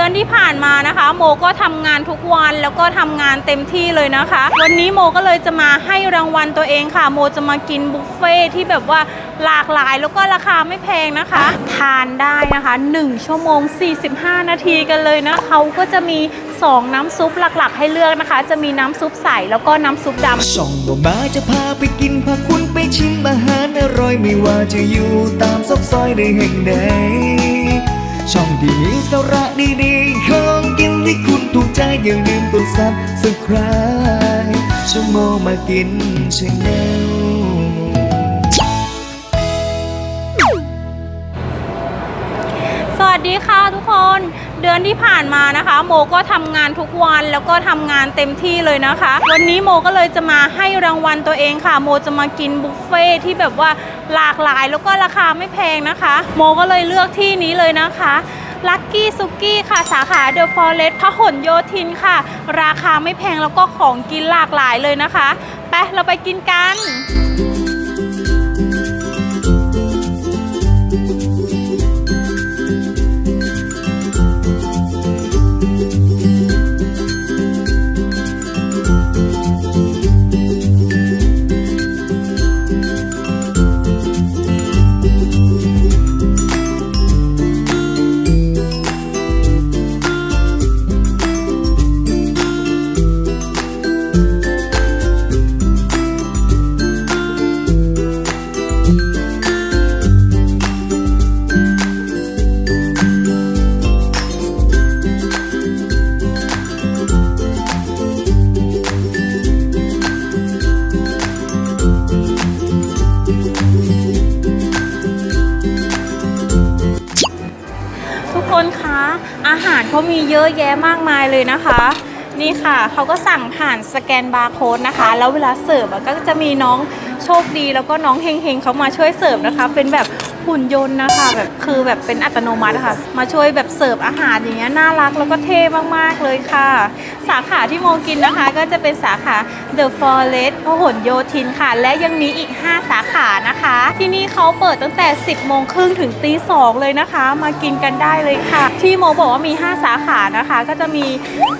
ดือนที่ผ่านมานะคะ โมก็ทำงานทุกวันแล้วก็ทำงานเต็มที่เลยนะคะ วันนี้โมก็เลยจะมาให้รางวัลตัวเองค่ะ โมจะมากินบุฟเฟ่ที่แบบว่าหลากหลายแล้วก็ราคาไม่แพงนะคะ ทานได้นะคะ 1 ชั่วโมง 45 นาทีกันเลยนะเขาก็จะมี 2 น้ำซุปหลักๆ ให้เลือกนะคะ จะมีน้ำซุปใสแล้วก็น้ำซุปดำช่องบ่มาจะพาไปกินพาคุณไปชิมอาหารอร่อยไม่ว่าจะอยู่ตามซอกซอยในแห่งใด ที่มีสาระดีๆของกินที่คุณถูกใจอย่าลืมกดซับสไคร b e ชั่วโมงมากินชาแนลสวัสดีค่ะทุกคนเดือนที่ผ่านมานะคะ โมก็ทำงานทุกวันแล้วก็ทำงานเต็มที่เลยนะคะ วันนี้โมก็เลยจะมาให้รางวัลตัวเองค่ะ โมจะมากินบุฟเฟ่ที่แบบว่าหลากหลายแล้วก็ราคาไม่แพงนะคะ โมก็เลยเลือกที่นี้เลยนะคะ ลักกี้ซุกี้ค่ะ สาขาเดอะฟอเรสต์พหลโยธินค่ะ ราคาไม่แพงแล้วก็ของกินหลากหลายเลยนะคะ ไป เราไปกินกัน เขามีเยอะแยะมากมายเลยนะคะ นี่ค่ะเขาก็สั่งผ่านสแกนบาร์โค้ดนะคะ แล้วเวลาเสิร์ฟก็จะมีน้องโชคดีแล้วก็น้องเฮงเฮงๆเขามาช่วยเสิร์ฟนะคะ เป็นแบบ หุ่นยนต์นะคะแบบคือแบบเป็นอัตโนมัติะค่ะ มาช่วยแบบเสิร์ฟอาหารอย่างเงี้ยน่ารักแล้วก็เท่มากๆเลยค่ะ สาขาที่โมกินนะคะก็จะเป็นสาขา The Forest พหลโยธินค่ะ และยังมีอีก 5 สาขานะคะ ที่นี่เขาเปิดตั้งแต่ 10โมงครึ่งถึงตีสองเลยนะคะ มากินกันได้เลยค่ะ ที่โมบอกว่ามี 5 สาขานะคะ ก็จะมี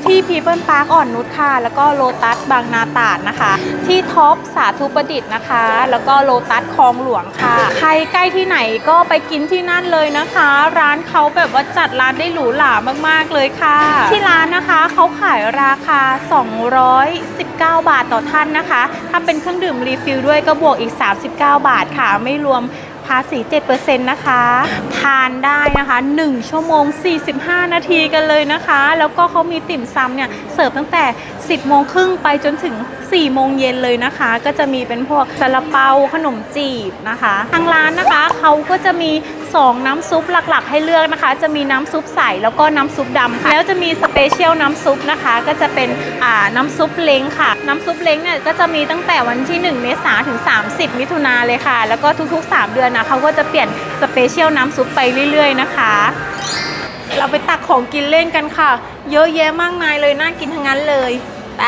ที่ People Park อ่อนนุชค่ะ แล้วก็โลตัสบางนาตาดนะคะ ที่ท็อปสาธุประดิษฐ์นะคะ แล้วก็โลตัสคลองหลวงค่ะ ใครใกล้ที่ไหนก็ไปกินที่นั่นเลยนะคะ ร้านเขาแบบว่าจัดร้านได้หรูหรามากๆเลยค่ะ ที่ร้านนะคะเขาขายราคา 219 บาทต่อท่านนะคะ ถ้าเป็นเครื่องดื่มรีฟิลด้วยก็บวกอีก 39 บาทค่ะ ไม่รวม ภาษี 7%นะคะ ทานได้นะคะ 1 ชั่วโมง 45 นาทีกันเลยนะคะ แล้วก็เขามีติ่มซำเนี่ย เสิร์ฟตั้งแต่ 10 โมงครึ่งไปจนถึง 4 โมงเย็นเลยนะคะ ก็จะมีเป็นพวกซาลาเปาขนมจีบนะคะ ทางร้านนะคะเขาก็จะมี 2 น้ำซุปหลักๆ ให้เลือกนะคะ จะมีน้ำซุปใสแล้วก็น้ำซุปดำค่ะแล้วจะมีสเปเชียลน้ำซุปนะคะ ก็จะเป็นอ่าน้ำซุปเล้งค่ะ น้ำซุปเล้งเนี่ยก็จะมีตั้งแต่วันที่ 1 เมษาถึง 30 มิถุนาเลยค่ะ แล้วก็ทุกๆ 3 เดือนนะเขาก็จะเปลี่ยนสเปเชียลน้ำซุปไปเรื่อยๆ นะคะเราไปตักของกินเล่นกันค่ะ เยอะแยะมากมายเลยน่ากินทั้งนั้นเลยไป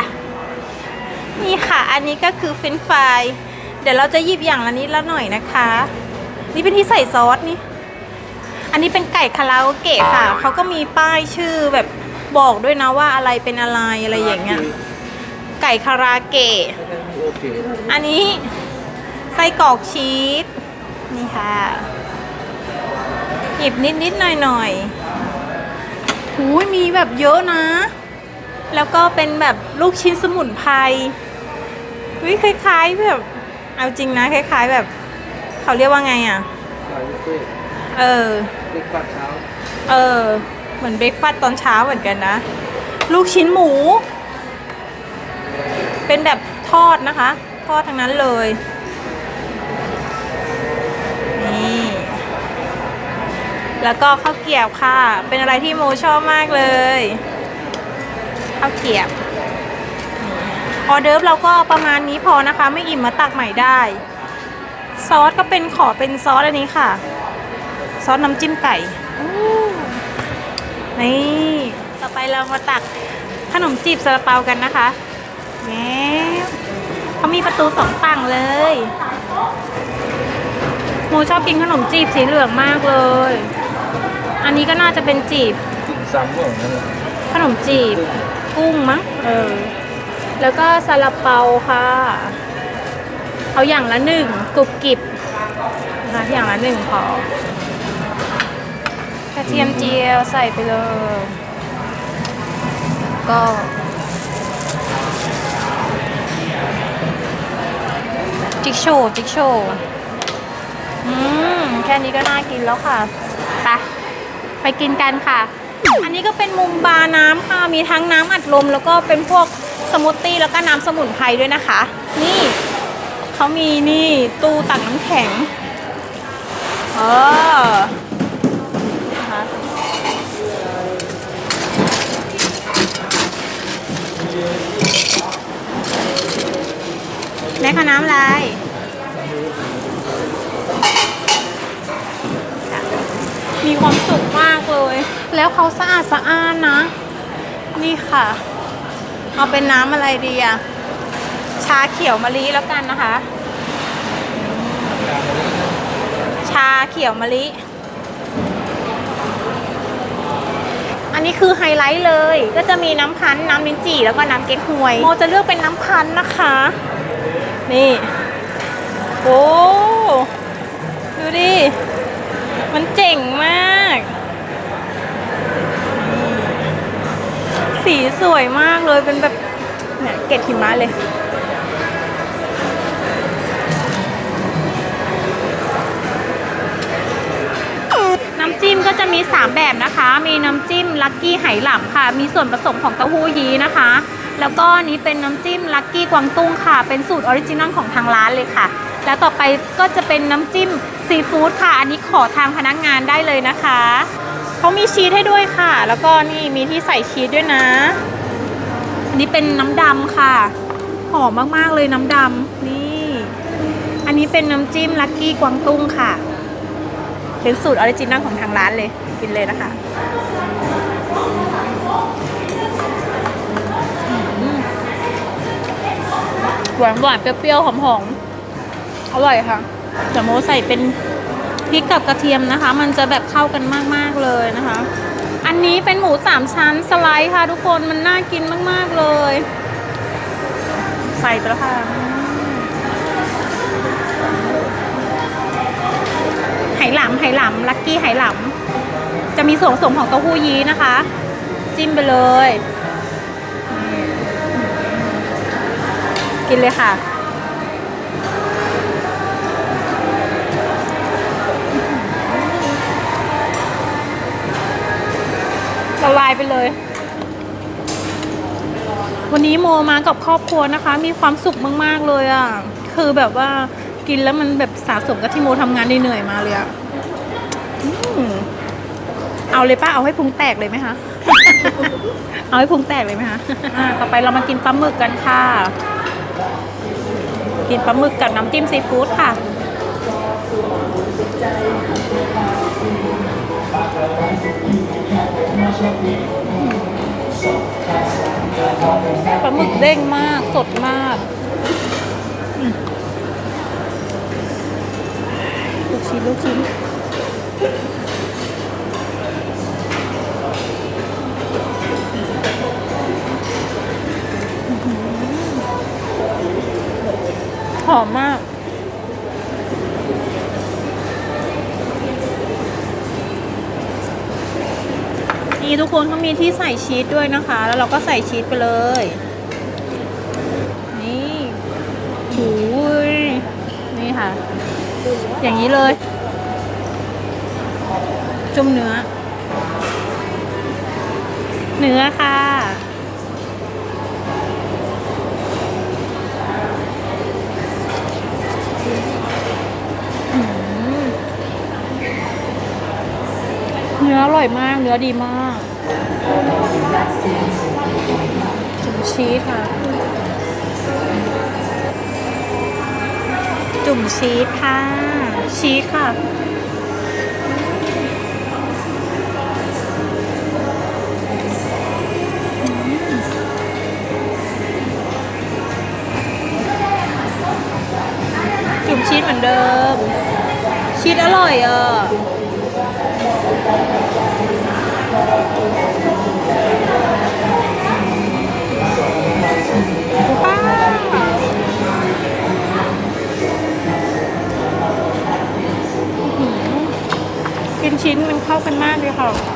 นี่ค่ะ อันนี้ก็คือเฟรนช์ฟราย เดี๋ยวเราจะหยิบอย่างละนิดละหน่อยนะคะ นี่เป็นที่ใส่ซอสนี่ อันนี้เป็นไก่คาราโอเกะค่ะ เขาก็มีป้ายชื่อแบบบอกด้วยนะว่าอะไรเป็นอะไรอะไรอย่างเงี้ย ไก่คาราเกะอันนี้ไส้กรอกชีส นี่ค่ะ หยิบนิดนิดหน่อยหน่อยๆหูยมีแบบเยอะนะ แล้วก็เป็นแบบลูกชิ้นสมุนไพรวิคล้ายๆแบบ เอาจริงนะ คล้าย ๆแบบ เขาเรียกว่าไงอะเออ เด็กกอดเช้า เออ เหมือนเบรกฟาสต์ตอนเช้าเหมือนกันนะ ลูกชิ้นหมู เป็นแบบทอดนะคะ ทอดทั้งนั้นเลย นี่ แล้วก็ข้าวเกรียบค่ะ เป็นอะไรที่โมชอบมากเลยข้าวเกรียบนี่ออเดิร์ฟเราก็ประมาณนี้พอนะคะ ไม่อิ่มมาตักใหม่ได้ ซอสก็เป็นขอเป็นซอสอันนี้ค่ะ ซอสน้ำจิ้มไก่อู้นี่ต่อไปเรามาตักขนมจีบซาลาเปากันนะคะแหมเขามีประตูสองฝั่งเลยโมชอบกินขนมจีบสีเหลืองมากเลย อันนี้ก็น่าจะเป็นจีบซ้ำเหมือนกันเลยขนมจีบ กุ้งมั้งเออ แล้วก็ซาลาเปาค่ะ เอาอย่างละหนึ่งกรุบกริบนะคะอย่างละหนึ่งพอก ระเทียมเจียวใส่ไปเลย ก็จิ๊กโชจิ๊กโชอืมแค่นี้ก็น่ากินแล้วค่ะ ไป ไปกินกันค่ะ อันนี้ก็เป็นมุมบาร์น้ำค่ะ มีทั้งน้ำอัดลม แล้วก็เป็นพวกสมูทตี้แล้วก็น้ำสมุนไพรด้วยนะคะ นี่เขามีนี่ตู้ตักน้ำแข็ง เออนะคะ แม่คะน้ำอะไรมีความสุขมากเลย แล้วเขาสะอาดสะอ้านนะ นี่ค่ะ เอาเป็นน้ำอะไรดีอะชาเขียวมะลิแล้วกันนะคะ ชาเขียวมะลิ นนี้คือไฮไลท์เลย ก็จะมีน้ำพันธ์น้ำลิ้นจี่แล้วก็น้ำเก๊กฮวย โมจะเลือกเป็นน้ำพันธ์นะคะ นี่ โอ้ดูดิ มันเจ๋งมาก สีสวยมากเลยเป็นแบบเนี่ยเกล็ดหิมะเลยน้ำจิ้มก็จะมี 3 แบบนะคะ มีน้ำจิ้มลัก กี้ไหหลำค่ะ มีส่วนผสมของเต้าหู้ยี้นะคะ แล้วก็นี้เป็นน้ำจิ้มลักกี้กวางตุ้งค่ะ เป็นสูตรออริจินอลของทางร้านเลยค่ะ แล้วต่อไปก็จะเป็นน้ำจิ้มซีฟู้ดค่ะ อันนี้ขอทางพนักงานได้เลยนะคะเขามีชีสให้ด้วยค่ะ แล้วก็นี่มีที่ใส่ชีสด้วยนะ อันนี้เป็นน้ำดำค่ะ หอมมากๆเลยน้ำดำนี่ อันนี้เป็นน้ำจิ้มลักกี้กวางตุ้งค่ะ เป็นสูตรออริจินัลของทางร้านเลย กินเลยนะคะ หวานหวานเปรี้ยวๆหอมๆอร่อยค่ะแต่โมใส่เป็นพริกกับกระเทียมนะคะ มันจะแบบเข้ากันมากๆเลยนะคะ อันนี้เป็นหมูสามชั้นสไลด์ค่ะทุกคนมันน่ากินมากๆเลย ใส่ไปแล้วค่ะไหหลำไหหลำลักกี้ไหหลำจะมีส่วนผสมของเต้าหู้ยี้นะคะ จิ้มไปเลย กินเลยค่ะ ละลายไปเลย วันนี้โมมากับครอบครัวนะคะ มีความสุขมาก ๆ เลยอะ คือแบบว่ากินแล้วมันแบบสะสมกับที่โมทำงานเหนื่อยมาเลยอะเอาเลยป้าเอาให้พุงแตกเลยไหมคะ เอาให้พุงแตกเลยไหมคะ ต่อไปเรามากินปลาหมึกกันค่ะ กินปลาหมึกกับน้ำจิ้มซีฟู้ดค่ะ ปลาหมึกเด้งมาก สดมากลูกชิ้นลูกชิ้น อมมาก นี่ทุกคนเขามีที่ใส่ชีสด้วยนะคะ แล้วเราก็ใส่ชีสไปเลย นี่หูยนี่ค่ะ อย่างนี้เลย จุ่มเนื้อ เนื้อค่ะ นื้ออร่อยมาก เนื้อดีมากจุ่มชีสค่ะ จุ่มชีสค่ะ ชีสค่ะ จุ่มชีสเหมือนเดิม ชีสอร่อยอะ ชิ้นมันเข้ากันมากเลยค่ะ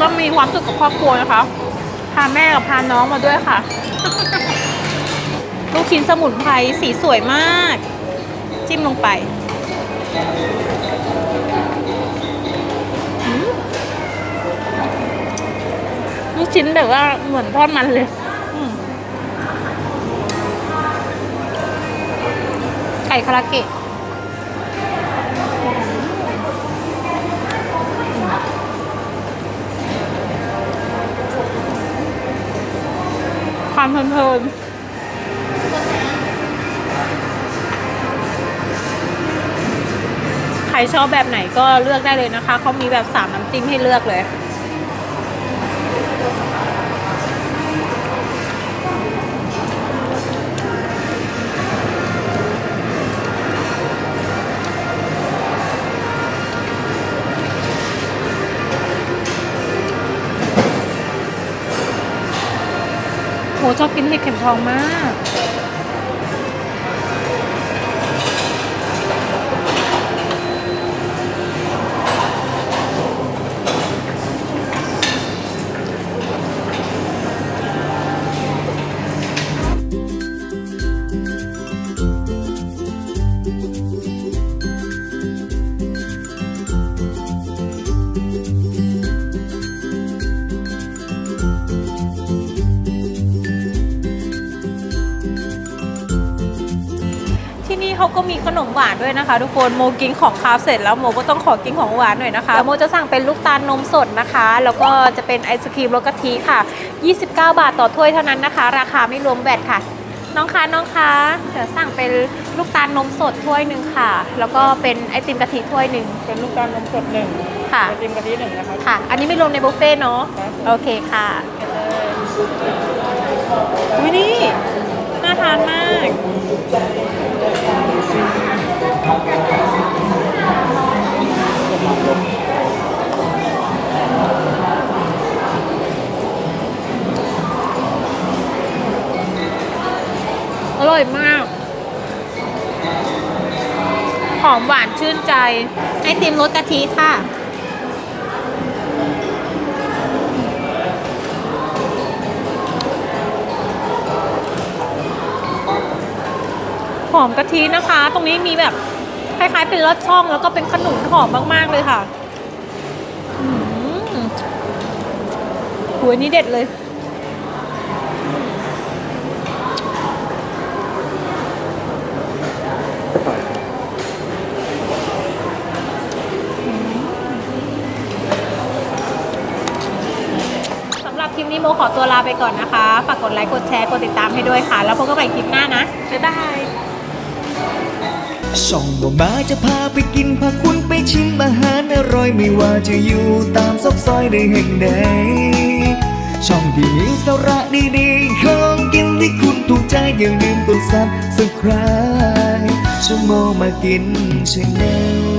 ก็มีความสุขกับครอบครัวนะคะ พาแม่กับพาน้องมาด้วยค่ะ ลูกชิ้นสมุนไพรสีสวยมาก จิ้มลงไปลูกชิ้นแบบว่าเหมือนทอดมันเลยไก่คาราเกะ ความเพลินๆใครชอบแบบไหนก็เลือกได้เลยนะคะ เขามีแบบสามน้ำจิ้มให้เลือกเลย ชอบกินเห็ดเข็มทองมาก ที่นี่เขาก็มีขนมหวานด้วยนะคะ ทุกคนโมกินของคาวเสร็จแล้วโมก็ต้องขอกินของหวานหน่อยนะคะแล้วโมจะสั่งเป็นลูกตาลนมสดนะคะ แล้วก็จะเป็นไอศครีมรสกะทิค่ะ 29 บาทต่อถ้วยเท่านั้นนะคะ ราคาไม่รวมแวตค่ะ น้องคะน้องคะเดี๋ยวสั่งเป็นลูกตาลนมสดถ้วยหนึ่งค่ะ แล้วก็เป็นไอติมกะทิถ้วยหนึ่งเป็นลูกตาลนมสดหนึ่งค่ะไอติมกะทิหนึ่งนะครับค่ะ อันนี้ไม่รวมในบุฟเฟ่ต์เนาะครับโอเคค่ะวินี่ ไอติมรสกะทิค่ะ หอมกะทินะคะ ตรงนี้มีแบบคล้ายๆเป็นลอดช่องแล้วก็เป็นขนุนหอมมากๆเลยค่ะหัวนี้เด็ดเลย สำหรับ คลิปนี้โมขอตัวลาไปก่อนนะคะ ฝากกดไลค์ กดแชร์ กดติดตามให้ด้วยค่ะ แล้วพบกันใหม่คลิปหน้านะ บ๊ายบาย ช่องบ่มาจะพาไปกินพาคุณไปชิมอาหารอร่อยไม่ว่าจะอยู่ตามซอกซอยในแห่งใด ช่องที่มีสาระดีๆของกินที่คุณถูกใจอย่าลืมกดซับสไคร b e ช่องโมงมากินชาแนล